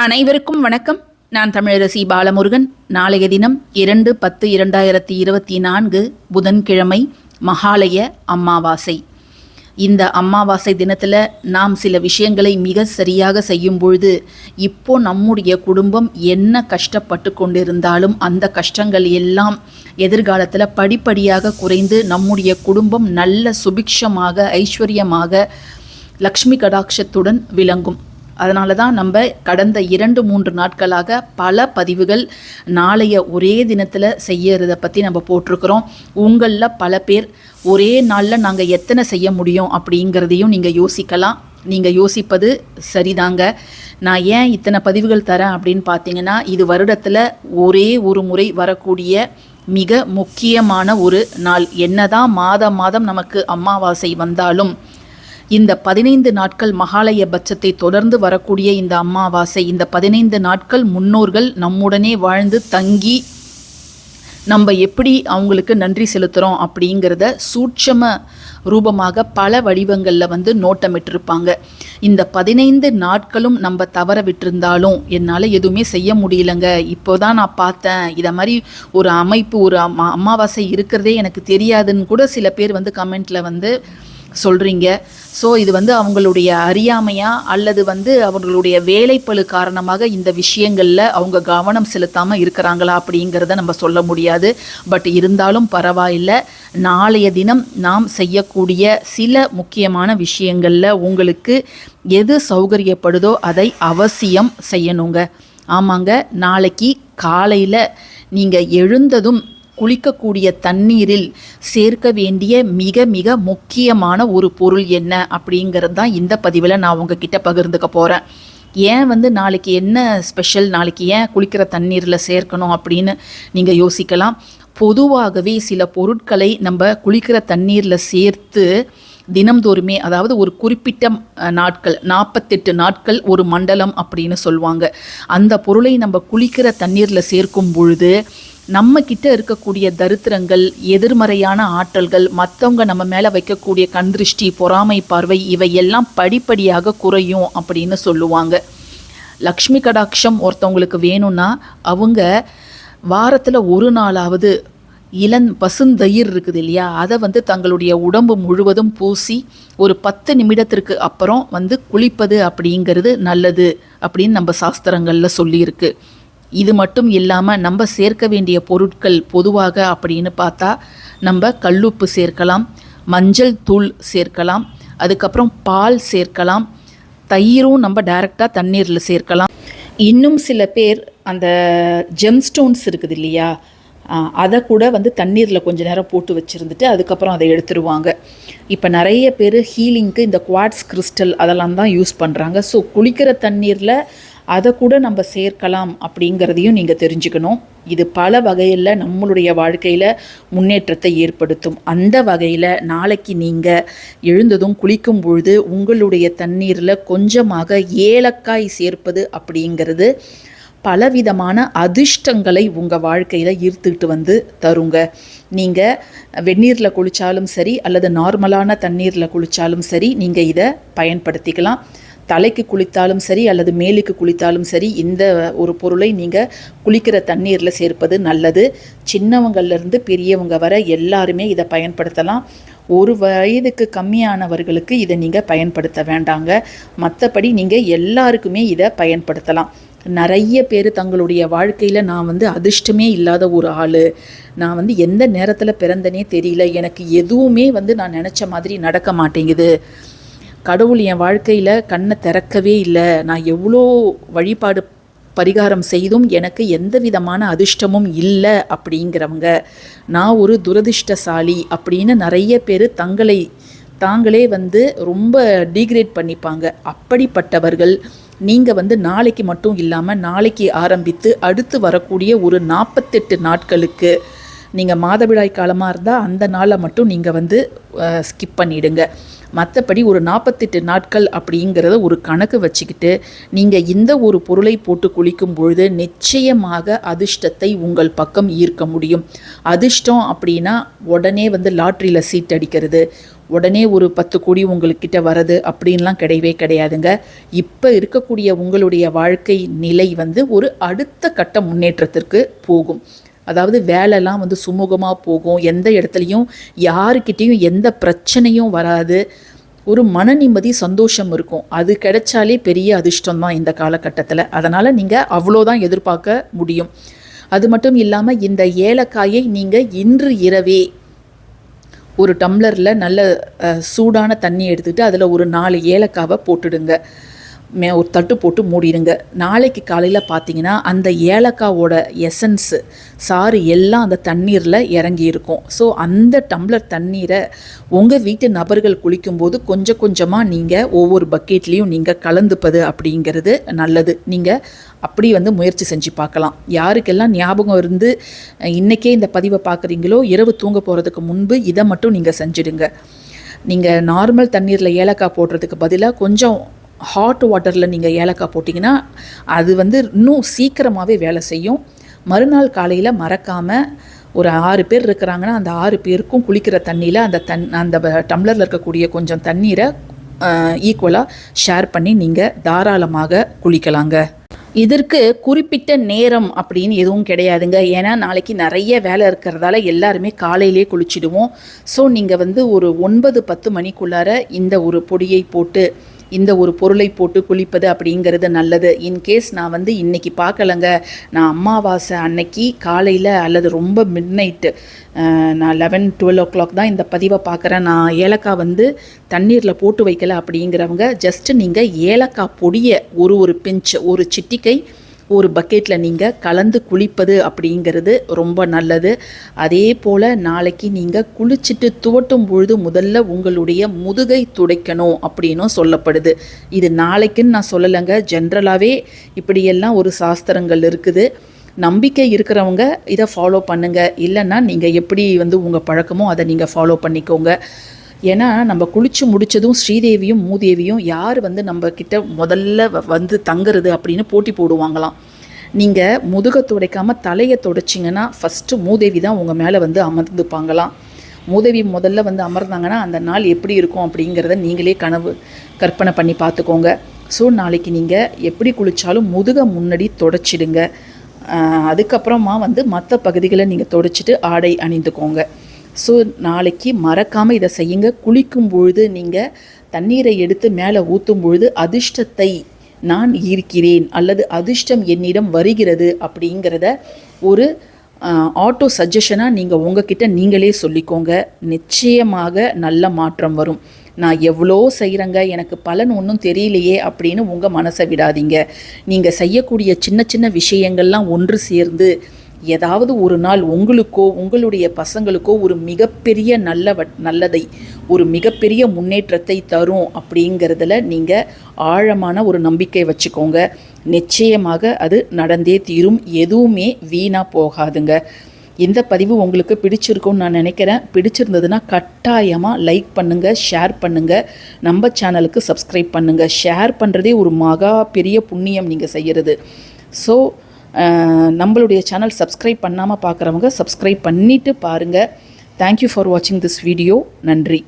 அனைவருக்கும் வணக்கம். நான் தமிழரசி பாலமுருகன். நாளைய தினம் இரண்டு பத்து இரண்டாயிரத்தி இருபத்தி நான்கு புதன்கிழமை மகாலய அமாவாசை இந்த அமாவாசை தினத்தில் நாம் சில விஷயங்களை மிக சரியாக செய்யும் பொழுது இப்போ நம்முடைய குடும்பம் என்ன கஷ்டப்பட்டு கொண்டிருந்தாலும் அந்த கஷ்டங்கள் எல்லாம் எதிர்காலத்தில் படிப்படியாக குறைந்து நம்முடைய குடும்பம் நல்ல சுபிக்ஷமாக ஐஸ்வர்யமாக லக்ஷ்மி கடாட்சத்துடன் விளங்கும். அதனால தான் நம்ம கடந்த இரண்டு மூன்று நாட்களாக பல பதிவுகள் நாளைய ஒரே தினத்தில் செய்யறத பற்றி நம்ம போட்டிருக்கிறோம். உங்களில் பல பேர் ஒரே நாளில் நாங்கள் எத்தனை செய்ய முடியும் அப்படிங்கிறதையும் நீங்கள் யோசிக்கலாம். நீங்கள் யோசிப்பது சரிதாங்க. நான் ஏன் இத்தனை பதிவுகள் தரேன் அப்படின்னு பார்த்தீங்கன்னா இது வருடத்தில் ஒரே ஒரு முறை வரக்கூடிய மிக முக்கியமான ஒரு நாள். என்னதான் மாதம் மாதம் நமக்கு அமாவாசை வந்தாலும் இந்த பதினைந்து நாட்கள் மகாலய பட்சத்தை தொடர்ந்து வரக்கூடிய இந்த அமாவாசை இந்த பதினைந்து நாட்கள் முன்னோர்கள் நம்முடனே வாழ்ந்து தங்கி நம்ம எப்படி அவங்களுக்கு நன்றி செலுத்துகிறோம் அப்படிங்கிறத சூட்சம ரூபமாக பல வடிவங்களில் வந்து நோட்டமிட்டிருப்பாங்க. இந்த பதினைந்து நாட்களும் நம்ம தவற விட்டிருந்தாலும் என்னால் எதுவுமே செய்ய முடியலங்க. இப்போ தான் நான் பார்த்தேன். இதை மாதிரி ஒரு அமைப்பு ஒரு அம்மா அமாவாசை இருக்கிறதே எனக்கு தெரியாதுன்னு கூட சில பேர் வந்து கமெண்ட்டில் வந்து சொல்கிறீங்க ஸோ இது வந்து அவங்களுடைய அறியாமையா அல்லது வந்து அவர்களுடைய வேலைப்பளு காரணமாக இந்த விஷயங்களில் அவங்க கவனம் செலுத்தாமல் இருக்கிறாங்களா அப்படிங்கிறத நம்ம சொல்ல முடியாது. பட் இருந்தாலும் பரவாயில்லை. நாளைய தினம் நாம் செய்யக்கூடிய சில முக்கியமான விஷயங்களில் உங்களுக்கு எது சௌகரியப்படுதோ அதை அவசியம் செய்யணுங்க. ஆமாங்க நாளைக்கு காலையில் நீங்கள் எழுந்ததும் குளிக்கக்கூடிய தண்ணீரில் சேர்க்க வேண்டிய மிக மிக முக்கியமான ஒரு பொருள் என்ன அப்படிங்கிறது தான் இந்த பதிவில் நான் உங்ககிட்ட பகிர்ந்துக்க போகிறேன் ஏன் வந்து நாளைக்கு என்ன ஸ்பெஷல் நாளைக்கு ஏன் குளிக்கிற தண்ணீரில் சேர்க்கணும் அப்படின்னு நீங்கள் யோசிக்கலாம். பொதுவாகவே சில பொருட்களை நம்ம குளிக்கிற தண்ணீரில் சேர்த்து தினம்தோறுமே அதாவது ஒரு குறிப்பிட்ட நாட்கள் நாற்பத்தெட்டு நாட்கள் ஒரு மண்டலம் அப்படின்னு சொல்லுவாங்க. அந்த பொருளை நம்ம குளிக்கிற தண்ணீரில் சேர்க்கும் பொழுது நம்ம கிட்ட இருக்கக்கூடிய தரித்திரங்கள் எதிர்மறையான ஆற்றல்கள் மற்றவங்க நம்ம மேலே வைக்கக்கூடிய கண்திருஷ்டி பொறாமை பார்வை இவையெல்லாம் படிப்படியாக குறையும் அப்படின்னு சொல்லுவாங்க. லக்ஷ்மி கடாட்சம் ஒருத்தவங்களுக்கு வேணும்னா அவங்க வாரத்தில் ஒரு நாளாவது இளன் பசுந்தயிர் இருக்குது இல்லையா? அதை வந்து தங்களுடைய உடம்பு முழுவதும் பூசி ஒரு பத்து நிமிடத்திற்கு அப்புறம் வந்து குளிப்பது அப்படிங்கிறது நல்லது அப்படின்னு நம்ம சாஸ்திரங்களில் சொல்லியிருக்கு. இது மட்டும் இல்லாமல் நம்ம சேர்க்க வேண்டிய பொருட்கள் பொதுவாக அப்படின்னு பார்த்தா நம்ம கல்லுப்பு சேர்க்கலாம் மஞ்சள் தூள் சேர்க்கலாம் அதுக்கப்புறம் பால் சேர்க்கலாம் தயிரும் நம்ம டைரெக்டாக தண்ணீரில் சேர்க்கலாம். இன்னும் சில பேர் அந்த ஜெம்ஸ்டோன்ஸ் இருக்குது இல்லையா அதை கூட வந்து தண்ணீரில் கொஞ்சம் நேரம் போட்டு வச்சுருந்துட்டு அதுக்கப்புறம் அதை எடுத்துருவாங்க. இப்போ நிறைய பேர் ஹீலிங்க்கு இந்த குவாட்ஸ் கிறிஸ்டல் அதெல்லாம் தான் யூஸ் பண்ணுறாங்க ஸோ குளிக்கிற தண்ணீரில் அதை கூட நம்ம சேர்க்கலாம் அப்படிங்கிறதையும் நீங்கள் தெரிஞ்சுக்கணும். இது பல வகையில் நம்மளுடைய வாழ்க்கையில் முன்னேற்றத்தை ஏற்படுத்தும். அந்த வகையில் நாளைக்கு நீங்கள் எழுந்ததும் குளிக்கும் பொழுது உங்களுடைய தண்ணீரில் கொஞ்சமாக ஏலக்காய் சேர்ப்பது அப்படிங்கிறது பலவிதமான அதிர்ஷ்டங்களை உங்கள் வாழ்க்கையில் ஈர்த்துக்கிட்டு வந்து தருங்க. நீங்கள் வெந்நீரில் குளித்தாலும் சரி அல்லது நார்மலான தண்ணீரில் குளித்தாலும் சரி நீங்கள் இதை பயன்படுத்திக்கலாம். தலைக்கு குளித்தாலும் சரி அல்லது மேலுக்கு குளித்தாலும் சரி இந்த ஒரு பொருளை நீங்கள் குளிக்கிற தண்ணீரில் சேர்ப்பது நல்லது. சின்னவங்கள்லேருந்து பெரியவங்க வர எல்லாருமே இதை பயன்படுத்தலாம். ஒரு வயதுக்கு கம்மியானவர்களுக்கு இதை நீங்கள் பயன்படுத்த வேண்டாங்க. மற்றபடி நீங்கள் எல்லாருக்குமே இதை பயன்படுத்தலாம். நிறைய பேர் தங்களுடைய வாழ்க்கையில் நான் வந்து அதிர்ஷ்டமே இல்லாத ஒரு ஆள். நான் வந்து எந்த நேரத்தில் பிறந்தனே தெரியல. எனக்கு எதுவுமே வந்து நான் நினச்ச மாதிரி நடக்க மாட்டேங்குது. கடவுள் என் வாழ்க்கையில் கண்ணை திறக்கவே இல்லை. நான் எவ்வளோ வழிபாடு பரிகாரம் செய்தும் எனக்கு எந்த விதமான அதிர்ஷ்டமும் இல்லை அப்படிங்கிறவங்க. நான் ஒரு துரதிர்ஷ்டசாலி அப்படின்னு நிறைய பேர் தங்களை தாங்களே வந்து ரொம்ப டீக்ரேட் பண்ணிப்பாங்க. அப்படிப்பட்டவர்கள் நீங்கள் வந்து நாளைக்கு மட்டும் இல்லாமல் நாளைக்கு ஆரம்பித்து அடுத்து வரக்கூடிய ஒரு நாற்பத்தெட்டு நாட்களுக்கு நீங்கள் மாதவிடாய் காலமாக இருந்தால் அந்த நாளை மட்டும் நீங்கள் வந்து ஸ்கிப் பண்ணிடுங்க. மற்றபடி ஒரு நாற்பத்தெட்டு நாட்கள் அப்படிங்கிறத ஒரு கணக்கு வச்சுக்கிட்டு நீங்கள் இந்த ஒரு பொருளை போட்டு குளிக்கும் பொழுது நிச்சயமாக அதிர்ஷ்டத்தை உங்கள் பக்கம் ஈர்க்க முடியும். அதிர்ஷ்டம் அப்படின்னா உடனே வந்து லாட்ரியில் சீட் அடிக்கிறது. உடனே ஒரு பத்து கோடி உங்கள்கிட்ட வரது அப்படின்லாம் கிடையவே கிடையாதுங்க. இப்போ இருக்கக்கூடிய உங்களுடைய வாழ்க்கை நிலை வந்து ஒரு அடுத்த கட்ட முன்னேற்றத்திற்கு போகும். அதாவது வேலைலாம் வந்து சுமூகமாக போகும். எந்த இடத்துலையும் யாருக்கிட்டேயும் எந்த பிரச்சனையும் வராது. ஒரு மன நிம்மதி சந்தோஷம் இருக்கும். அது கிடைச்சாலே பெரிய அதிர்ஷ்டம் தான் இந்த காலகட்டத்தில். அதனால் நீங்கள் அவ்வளோதான் எதிர்பார்க்க முடியும். அது மட்டும் இல்லாமல் இந்த ஏலக்காயை நீங்கள் இன்று இரவே ஒரு டம்ளரில் நல்ல சூடான தண்ணி எடுத்துக்கிட்டு அதில் ஒரு நாலு ஏலக்காவை போட்டுடுங்க. மே ஒரு தட்டு போட்டு மூடிடுங்க. நாளைக்கு காலையில் பார்த்தீங்கன்னா அந்த ஏலக்காவோட எசன்ஸு சாறு எல்லாம் அந்த தண்ணீரில் இறங்கி இருக்கும் ஸோ அந்த டம்ளர் தண்ணீரை உங்கள் வீட்டு நபர்கள் குளிக்கும்போது கொஞ்சம் கொஞ்சமாக நீங்கள் ஒவ்வொரு பக்கெட்லேயும் நீங்கள் கலந்துப்பது அப்படிங்கிறது நல்லது. நீங்கள் அப்படி வந்து முயற்சி செஞ்சு பார்க்கலாம். யாருக்கெல்லாம் ஞாபகம் இருந்து இன்றைக்கே இந்த பதிவை பார்க்குறீங்களோ இரவு தூங்க போகிறதுக்கு முன்பு இதை மட்டும் நீங்கள் செஞ்சிடுங்க. நீங்கள் நார்மல் தண்ணீரில் ஏலக்காய் போடுறதுக்கு பதிலாக கொஞ்சம் ஹாட் வாட்டரில் நீங்கள் ஏலக்காய் போட்டிங்கன்னா அது வந்து இன்னும் சீக்கிரமாகவே வேலை செய்யும். மறுநாள் காலையில் மறக்காமல் ஒரு ஆறு பேர் இருக்கிறாங்கன்னா அந்த ஆறு பேருக்கும் குளிக்கிற தண்ணியில் அந்த தன் அந்த டம்ளரில் இருக்கக்கூடிய கொஞ்சம் தண்ணீரை ஈக்குவலாக ஷேர் பண்ணி நீங்கள் தாராளமாக குளிக்கலாங்க. இதற்கு குறிப்பிட்ட நேரம் அப்படின்னு எதுவும் கிடையாதுங்க. ஏன்னா நாளைக்கு நிறைய வேலை இருக்கிறதால எல்லாருமே காலையிலே குளிச்சிடுவோம். ஸோ நீங்கள் வந்து ஒரு ஒன்பது பத்து மணிக்குள்ளார இந்த ஒரு பொடியை போட்டு இந்த ஒரு பொருளை போட்டு குளிப்பது அப்படிங்கிறது நல்லது. இன்கேஸ் நான் வந்து இன்றைக்கி பார்க்கலங்க. நான் அம்மாவாசை அன்னைக்கு காலையில் அல்லது ரொம்ப மிட் நைட்டு நான் லெவன் டுவெல் ஓ கிளாக் தான் இந்த பதிவை பார்க்குறேன். நான் ஏலக்காய் வந்து தண்ணீரில் போட்டு வைக்கல அப்படிங்கிறவங்க ஜஸ்ட்டு நீங்கள் ஏலக்காய் பொடியை ஒரு ஒரு பிஞ்ச் ஒரு சிட்டிக்கை ஒரு பக்கெட்டில் நீங்கள் கலந்து குளிப்பது அப்படிங்கிறது ரொம்ப நல்லது. அதே போல் நாளைக்கு நீங்கள் குளிச்சுட்டு துவட்டும் பொழுது முதல்ல உங்களுடைய முதுகை துடைக்கணும் அப்படின்னும் சொல்லப்படுது. இது நாளைக்குன்னு நான் சொல்லலைங்க. ஜென்ரலாகவே இப்படியெல்லாம் ஒரு சாஸ்திரங்கள் இருக்குது. நம்பிக்கை இருக்கிறவங்க இதை ஃபாலோ பண்ணுங்கள் இல்லைன்னா நீங்கள் எப்படி வந்து உங்கள் பழக்கமோ அதை நீங்கள் ஃபாலோ பண்ணிக்கோங்க. ஏன்னா நம்ம குளிச்சு முடித்ததும் ஸ்ரீதேவியும் மூதேவியும் யார் வந்து நம்ம கிட்ட முதல்ல வந்து தங்குறது அப்படின்னு போட்டி போடுவாங்களாம். நீங்கள் முதுகை துடைக்காமல் தலையை துடைச்சிங்கன்னா ஃபஸ்ட்டு மூதேவி தான் உங்கள் மேலே வந்து அமர்ந்துப்பாங்களாம். மூதேவி முதல்ல வந்து அமர்ந்தாங்கன்னா அந்த நாள் எப்படி இருக்கும் அப்படிங்கிறத நீங்களே கனவு கற்பனை பண்ணி பார்த்துக்கோங்க. ஸோ நாளைக்கு நீங்கள் எப்படி குளித்தாலும் முதுகை முன்னாடி தொடச்சிடுங்க. அதுக்கப்புறமா வந்து மற்ற பகுதிகளை நீங்கள் தொடச்சிட்டு ஆடை அணிந்துக்கோங்க. ஸோ நாளைக்கு மறக்காமல் இதை செய்யுங்க. குளிக்கும் பொழுது நீங்கள் தண்ணீரை எடுத்து மேலே ஊற்றும் பொழுது அதிர்ஷ்டத்தை நான் ஈர்க்கிறேன் அல்லது அதிர்ஷ்டம் என்னிடம் வருகிறது அப்படிங்கிறத ஒரு ஆட்டோ சஜஷனாக நீங்கள் உங்ககிட்ட நீங்களே சொல்லிக்கோங்க. நிச்சயமாக நல்ல மாற்றம் வரும். நான் எவ்வளோ செய்கிறேங்க எனக்கு பலன் ஒன்றும் தெரியலையே அப்படின்னு உங்கள் மனசை விடாதீங்க. நீங்கள் செய்யக்கூடிய சின்ன சின்ன விஷயங்கள்லாம் ஒன்று சேர்ந்து ஏதாவது ஒரு நாள் உங்களுக்கோ உங்களுடைய பசங்களுக்கோ ஒரு மிகப்பெரிய நல்ல நல்லதை ஒரு மிகப்பெரிய முன்னேற்றத்தை தரும் அப்படிங்கிறதுல நீங்கள் ஆழமான ஒரு நம்பிக்கை வச்சுக்கோங்க. நிச்சயமாக அது நடந்தே தீரும். எதுவுமே வீணாக போகாதுங்க. இந்த பதிவு உங்களுக்கு பிடிச்சிருக்கும்னு நான் நினைக்கிறேன். பிடிச்சிருந்ததுன்னா கட்டாயமாக லைக் பண்ணுங்கள் ஷேர் பண்ணுங்கள் நம்ம சேனலுக்கு சப்ஸ்கிரைப் பண்ணுங்கள் ஷேர் பண்ணுறதே ஒரு மகா பெரிய புண்ணியம் நீங்கள் செய்கிறது ஸோ நம்மளுடைய சேனல் சப்ஸ்கிரைப் பண்ணாமல் பார்க்குறவங்க சப்ஸ்கிரைப் பண்ணிவிட்டு பாருங்கள் தேங்க்யூ ஃபார் வாட்சிங் திஸ் வீடியோ நன்றி.